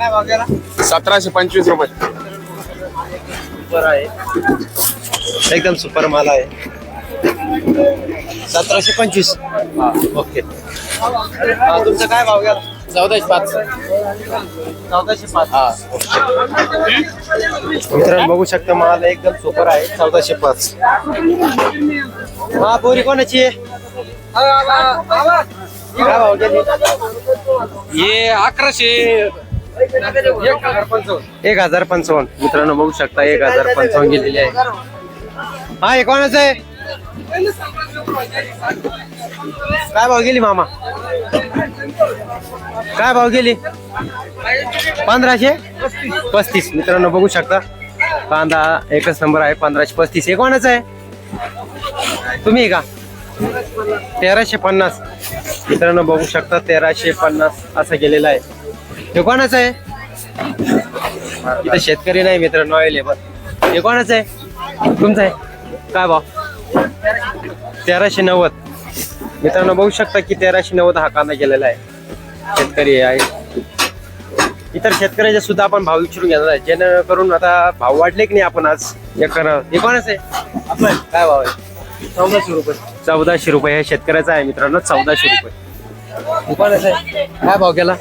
काय भाव गेला? सतराशे पंचवीस रुपये. सुपर आहे. एकदम सुपर माल आहे. सतराशे पंचवीस. ओके. हा, तुमचा काय भाव गेला? चौदाशे पाच. चौदाशे पाच. मित्रांनो बघू शकता माल एकदम सुपर आहे. चौदाशे पाच. हा बोरी कोणाची आहे? काय भाव गेली? हे अकराशे. एक हजार पंचावन्न. मित्रांनो बघू शकता एक हजार पंचावन्न गेलेली आहे. हा एक कोणाच आहे? काय भाव गेली मामा? काय भाव गेली? पंधराशे? पस्तीस. मित्रांनो बघू शकता. कांदा एकच नंबर आहे पंधराशे पस्तीस. हे कोणाच आहे? तुम्ही का? तेराशे पन्नास. मित्रांनो बघू शकता तेराशे पन्नास असं गेलेलं आहे. हे कोणाचं आहे? इथं शेतकरी नाही मित्रांनो अवेलेबल हे कोणाचं आहे? तुमचं आहे? काय भाव? तेराशे नव्वद. मित्रांनो बघू शकता की तेराशे नव्वद हा कांदा गेलेला आहे. शेतकरी आहे. इतर शेतकऱ्याचे सुद्धा आपण भाव विचारून घेणार आहे. जेणेकरून आता भाव वाढले की नाही आपण आज एकर हे कोणाचं आहे? आपलं काय भाव आहे? चौदाशे रुपये. चौदाशे रुपये. हे शेतकऱ्याचा आहे मित्रांनो चौदाशे रुपये. हे काय भाव केला?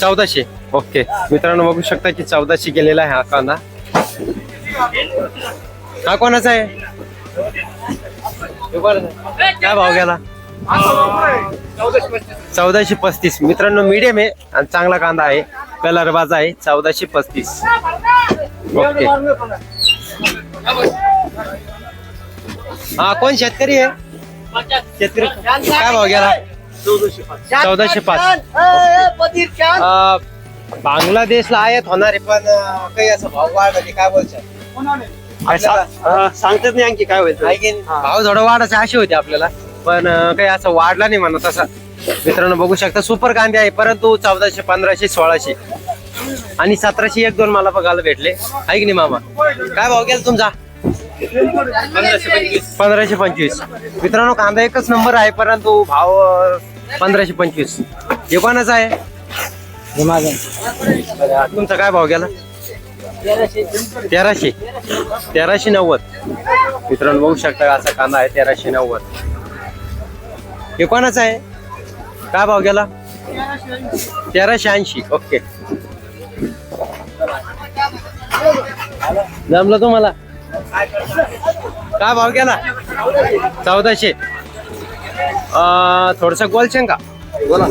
चौदाशे. ओके. मित्रांनो बघू शकता की चौदाशे गेलेला आहे हा कांदा. हा कोणाचा आहे? कोणाचा आहे? काय भाव गेला? चौदाशे पस्तीस. मित्रांनो मीडियम आहे आणि चांगला कांदा आहे. कलर बाजा आहे. चौदाशे पस्तीस. ओके. हा कोण शेतकरी आहे? शेतकरी काय भाव गेला? चौदाशे पाच. अं, बांगलादेशला आयात होणार आहे पण अं, काही असं भाव वाढ म्हणजे काय बोलतात सांगतात नाही आणखी काय होईल भाव थोडा वाढायचे असे होते आपल्याला पण अं, काही असं वाढला नाही म्हणत तसा मित्रांनो बघू शकता सुपर कांदे आहे परंतु चौदाशे पंधराशे सोळाशे. आणि सतराशे एक दोन मला बघायला भेटले. आहे की नाही मामा? काय भाव गेला तुमचा? पंधराशे पंचवीस. मित्रांनो कांदा एकच नंबर आहे परंतु भाव पंधराशे पंचवीस. हे कोणाचा आहे? तुमचा काय भाव गेला? तेराशे. तेराशे नव्वद. मित्रांनो बघू शकता असा कांदा आहे तेराशे नव्वद. हे कोणाचा आहे? काय भाव गेला? तेराशे ऐंशी. ओके. जमलं तुम्हाला? काय भाव गेला चौदाशे. थोडस गोलशें का? बोला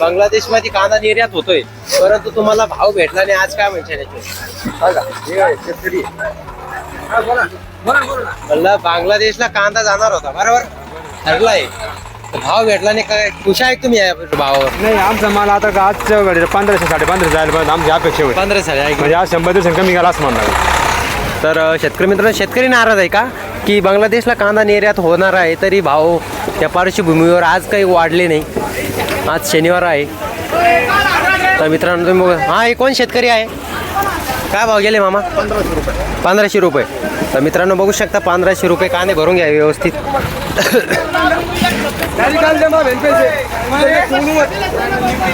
बांगलादेशमध्ये कांदा निर्यात होतोय. परंतु तुम्हाला भाव भेटला नाही आज काय म्हणजे म्हणलं बांगलादेशला कांदा जाणार होता बरोबर? ठरलाय. भाव भेटला नाही काय खुश आहे तुम्ही या भावावर? नाही आमचा माल आता का आजच्या पंधराशे साडे पंधराशे जायला पाहिजे आमची अपेक्षा होती. पंधरा साडे ऐक. म्हणजे आज शंभर दिवसांनी कमी गेला असं म्हणणार. तर शेतकरी मित्रांनो शेतकरी नाराज आहे का? की बांगलादेशला कांदा निर्यात होणार आहे तरी भाव त्या पार्श्वभूमीवर आज काही वाढले नाही. आज शनिवार आहे. तर मित्रांनो तुम्ही बघा. हा हे कोण शेतकरी आहे? काय भाव गेले मामा? पंधराशे रुपये. पंधराशे रुपये तर मित्रांनो बघू शकता पंधराशे रुपये कांदे भरून घ्या व्यवस्थित.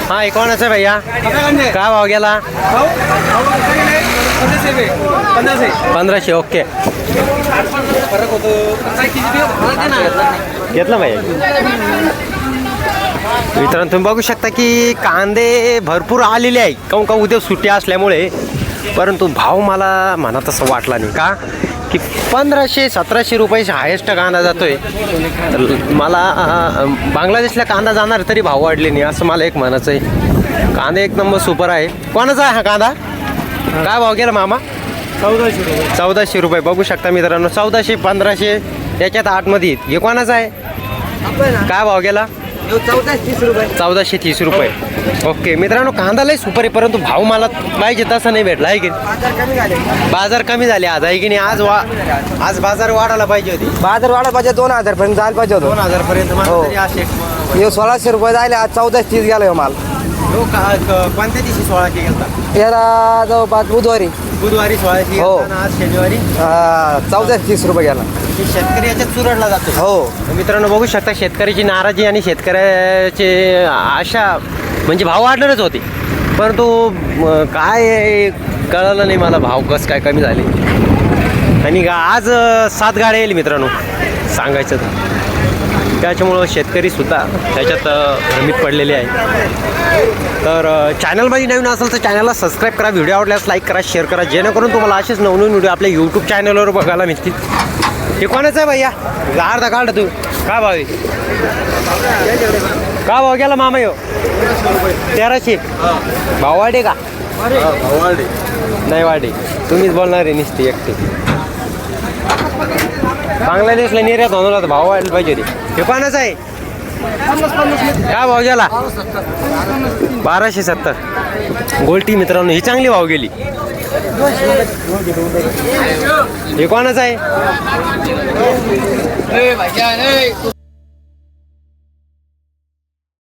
हा हे भैया? काय भाव गेला? पंधराशे ओके. घेतलं भाई मित्रांनो तुम्ही बघू शकता की कांदे भरपूर आलेले आहे काहून का उद्या सुट्टी असल्यामुळे. परंतु भाव मला म्हणा तसं वाटला नाही. का? की पंधराशे सतराशे रुपयाचे हायेस्ट कांदा जातोय. तर मला बांगलादेशला कांदा जाणार तरी भाव वाढले नाही असं मला एक म्हणायचं आहे. कांदा एक नंबर सुपर आहे. कोणाचा आहे हा कांदा? काय भाव गेला मामा? चौदाशे रुपये. चौदाशे रुपये. बघू शकता मित्रांनो चौदाशे पंधराशे याच्यात आतमध्ये. हे कोणाचा आहे? काय भाव गेला चौदाशे तीस रुपये. ओके मित्रांनो कांदा लय सुपर आहे परंतु भाव मला पाहिजे तसा नाही भेटला आहे की? बाजार कमी झाले. आज आहे की नाही? आज वा आज बाजार वाढायला पाहिजे होती. बाजार वाढा पाहिजे दोन हजार पर्यंत जायला पाहिजे होतो. दोन हजार पर्यंत हो. सोळाशे रुपये जायले आज चौदाशे तीस गेला माल. हो का कोणत्या दिवशी सोळाशे गेलता याला जवळपास बुधवारी. बुधवारी सोळाशे हो. गेलता आणि आज शनिवारी? अं, चौदाशे तीस रुपये गेला. हे शेतकरी याच्यात चुरडला जातो. हो. तर मित्रांनो बघू शकता शेतकऱ्याची नाराजी आणि शेतकऱ्याचे आशा म्हणजे भाव वाढणारच होते. परंतु म, काय कळलं नाही मला. भाव कसं काय कमी झाले. आणि गा- आज अ, सात गाड्या येईल मित्रांनो. सांगायचं तर. त्याच्यामुळं शेतकरी सुद्धा त्याच्यात भ्रमित पडलेले आहे तर अ, चॅनलमध्ये नवीन असेल तर चॅनलला सबस्क्राईब करा. व्हिडिओ आवडल्यास लाईक करा शेअर करा. जेणेकरून तुम्हाला असेच नवनवीन व्हिडिओ आपल्या यूट्यूब चॅनलवर बघायला मिळतील. हे कोणाचं आहे भैया? अर्धा काढ तू. काय भाव? का भाव गेला मामा यो? तेराशे. भाव वाढे का? नाही वाढे. तुम्हीच बोलणार आहे निसते एकटे. बांगलादेशला निर्यात होणार भाव वाढला पाहिजे रे हे कोणाचं आहे. काय भाव गेला? बाराशे सत्तर. गोल्टी मित्रांनो ही चांगली भाव गेली. हे कोणाचं आहे?